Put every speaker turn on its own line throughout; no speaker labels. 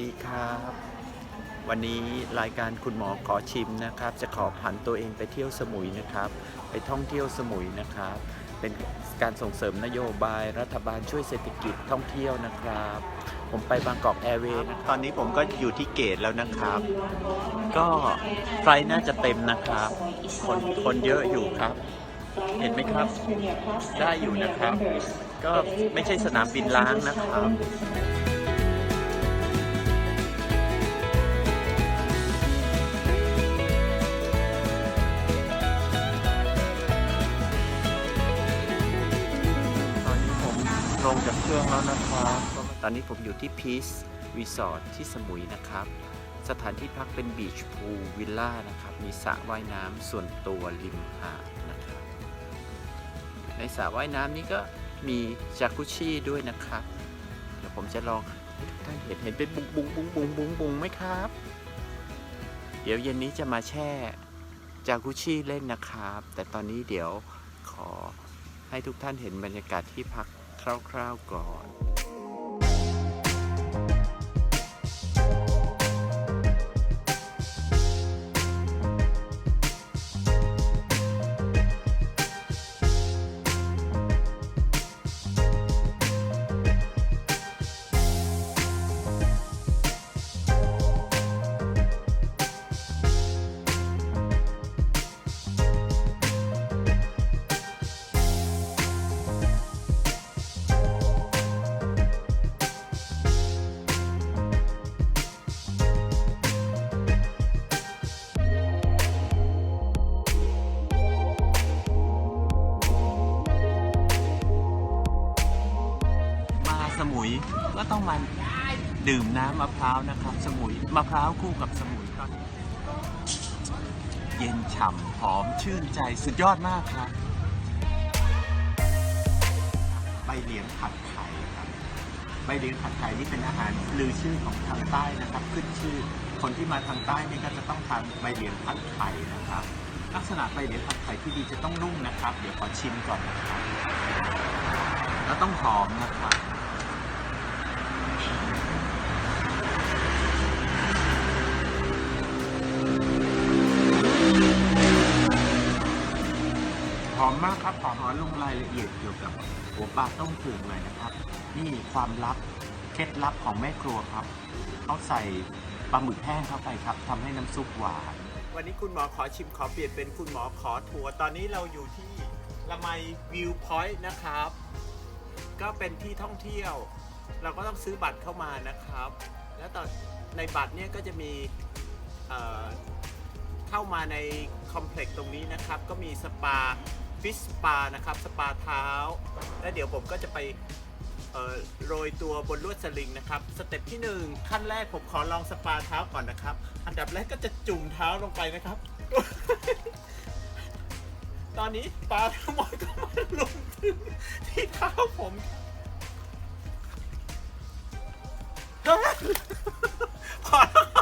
ดีครับ วันนี้รายการคุณหมอขอชิมนะครับ จะขอผันตัวเองไปเที่ยวสมุยนะครับ ไปท่องเที่ยวสมุยนะครับ เป็นการส่งเสริมนโยบายรัฐบาลช่วยเศรษฐกิจท่องเที่ยวนะครับ ผมไปบางกอกแอร์เวย์นะตอนนี้ผมก็อยู่ที่เกตแล้วนะครับ ก็ไฟลท์น่าจะเต็มนะครับ คนคนเยอะอยู่ครับ เห็นไหมครับ ได้อยู่นะครับ ก็ไม่ใช่สนามบินล้างนะครับ ลงจากเครื่องแล้วนะครับ ตอนนี้ผมอยู่ที่พีซรีสอร์ทที่สมุยนะครับ สถานที่พักเป็นบีชพูลวิลล่านะครับ มีสระว่ายน้ำส่วนตัวริมหาดนะครับ ในสระว่ายน้ำนี้ก็มีจากุชิด้วยนะครับ เดี๋ยวผมจะลองให้ทุกท่านเห็นเห็นเป็นบุ้งบุ้งบุ้งบุ้งบุ้งบุ้งไหมครับ เดี๋ยวเย็นนี้จะมาแช่จากุชิเล่นนะครับ แต่ตอนนี้เดี๋ยวขอให้ทุกท่านเห็นบรรยากาศที่พัก คร่าวๆก่อน สมุยก็ต้องมาดื่มน้ำมะพร้าวนะครับ สมุยมะพร้าวคู่กับสมุยก็เย็นฉ่ำหอมชื่นใจสุดยอดมากครับ ใบเหลียงผัดไข่ครับใบเหลียงผัดไข่นี่เป็นอาหารลือชื่อของทางใต้นะครับ ขึ้นชื่อ คนที่มาทางใต้นี่ก็จะต้องทานใบเหลียงผัดไข่นะครับ ลักษณะใบเหลียงผัดไข่ที่ดีจะต้องนุ่มนะครับ เดี๋ยวขอชิมก่อนนะครับแล้วต้องหอมนะครับ หอมมากครับขอหอมลงรายละเอียดเกี่ยวกับหัวปลาต้มผึ่งหน่อยนะครับ นี่ความลับเคล็ดลับของแม่ครัวครับเขาใส่ปลาหมึกแห้งเข้าไปครับทำให้น้ำซุปหวานวันนี้คุณหมอขอชิมขอเปลี่ยนเป็นคุณหมอขอทัวร์ตอนนี้เราอยู่ที่ละไมวิวพอยต์นะครับ ก็เป็นที่ท่องเที่ยว เราก็ต้องซื้อบัตรเข้ามานะครับ แล้วตอนในบัตรเนี่ยก็จะมีเอ่อเข้ามาในคอมเพล็กซ์ตรงนี้นะครับ ก็มีสปาฟิสปานะครับ สปาเท้า แล้วเดี๋ยวผมก็จะไปโรยตัวบนลวดสลิงนะครับ สเต็ปที่ 1 ขั้นแรกผมขอลองสปาเท้าก่อนนะครับ อันดับแรกก็จะจุ่มเท้าลงไปนะครับ ตอนนี้ปลาทั้งหมดก็มาลงถึงที่เท้าผม พอแล้ว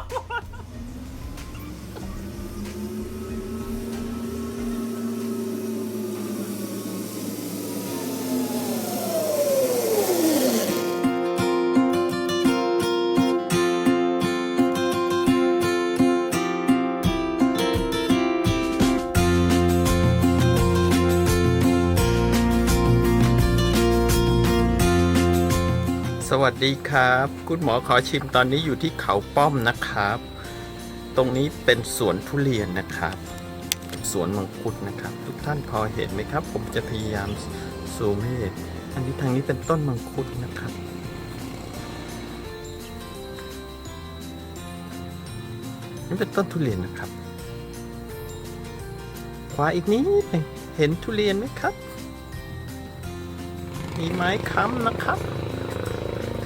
สวัสดีครับ คุณหมอขอชิมตอนนี้อยู่ที่เขาป้อมนะครับ ตรงนี้เป็นสวนทุเรียนนะครับ สวนมังคุดนะครับ ทุกท่านพอเห็นไหมครับ ผมจะพยายามซูมให้เห็นอันนี้ทางนี้เป็นต้นมังคุดนะครับ นี่เป็นต้นทุเรียนนะครับขวาอีกนิดเห็นทุเรียนไหมครับ มีไม้ค้ำนะครับ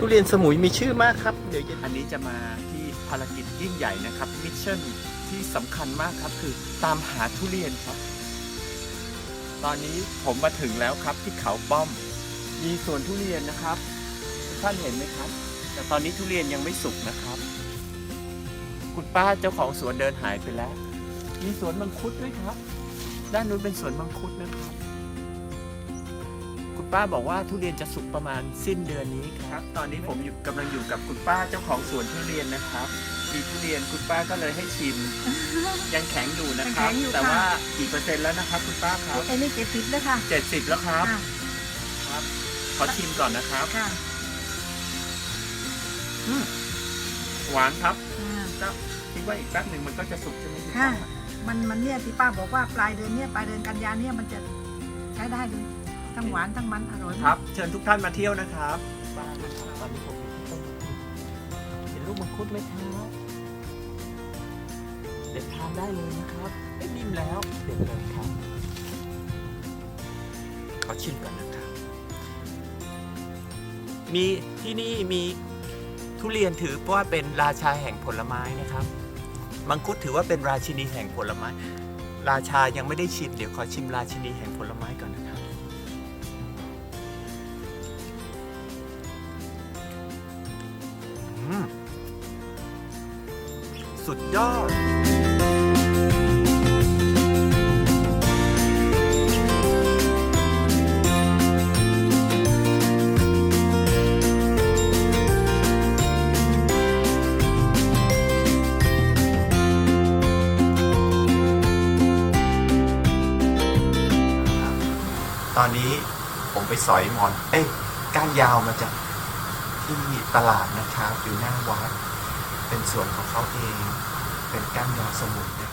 ทุเรียนสมุยมีชื่อมากครับ เดี๋ยวอันนี้จะมาที่ภารกิจยิ่งใหญ่นะครับ มิชชั่นที่สำคัญมากครับคือตามหาทุเรียนครับ ตอนนี้ผมมาถึงแล้วครับที่เขาป้อม มีสวนทุเรียนนะครับทุกท่านเห็นไหมครับ แต่ตอนนี้ทุเรียนยังไม่สุกนะครับ คุณป้าเจ้าของสวนเดินหายไปแล้ว มีสวนมังคุดด้วยครับ ด้านนู้นเป็นสวนมังคุดนะครับ ป้าบอกว่าทุเรียนจะสุกประมาณสิ้นเดือนนี้ครับ ตอนนี้ผมอยู่กำลังอยู่กับคุณป้าเจ้าของสวนทุเรียนนะครับมีทุเรียนคุณป้าก็เลยให้ชิม ยังแข็งอยู่นะครับ
ยังแข็งอยู่
แต่
ค่ะ
ว่ากี่เปอร์เซ็นต์แล้วนะครับ คุณป้าครับ
ไอ้นี่เจ็ดสิบแล้วค่ะ
เจ็ดสิบแล้วครับ
ค่ะ
ครับขอชิมก่อนนะครับ
ค่ะ
อืมหวานครับ
อ่า
แล้วคิดว่าอีกแป๊บหนึ่งมันก็จะสุกใช่ไหมณ
ค่ะ
ป้า
มันมันเนี่ยที่ป้าบอกว่าปลายเดือนเนี่ยปลายเดือนกันยาเนี่ยมันจะใช้ได้เลย ทั้งหวานทั้งมันอร่อยมาก
ครับ เชิญทุกท่านมาเที่ยวนะครับป้านะครับตอนนี้ผมอยู่ที่ต้นมังคุดเห็นลูกมังคุดไหมครับเด็ดทานได้เลยนะครับเอ้ยนิ่มแล้วเด็ดเลยครับขอชิมก่อนนะครับ มีที่นี่มีทุเรียนถือว่าเป็นราชาแห่งผลไม้นะครับ มังคุดถือว่าเป็นราชินีแห่งผลไม้ ราชายังไม่ได้ชิม เดี๋ยวขอชิมราชินีแห่งผลไม้ก่อนนะ สุดยอด ตอนนี้ผมไปสอยหมอน เอ้ยก้านยาวมาจาก ที่ตลาดนะครับอยู่หน้าวัดเป็นสวนของเขาเอง เป็นก้านยาสมุนนะ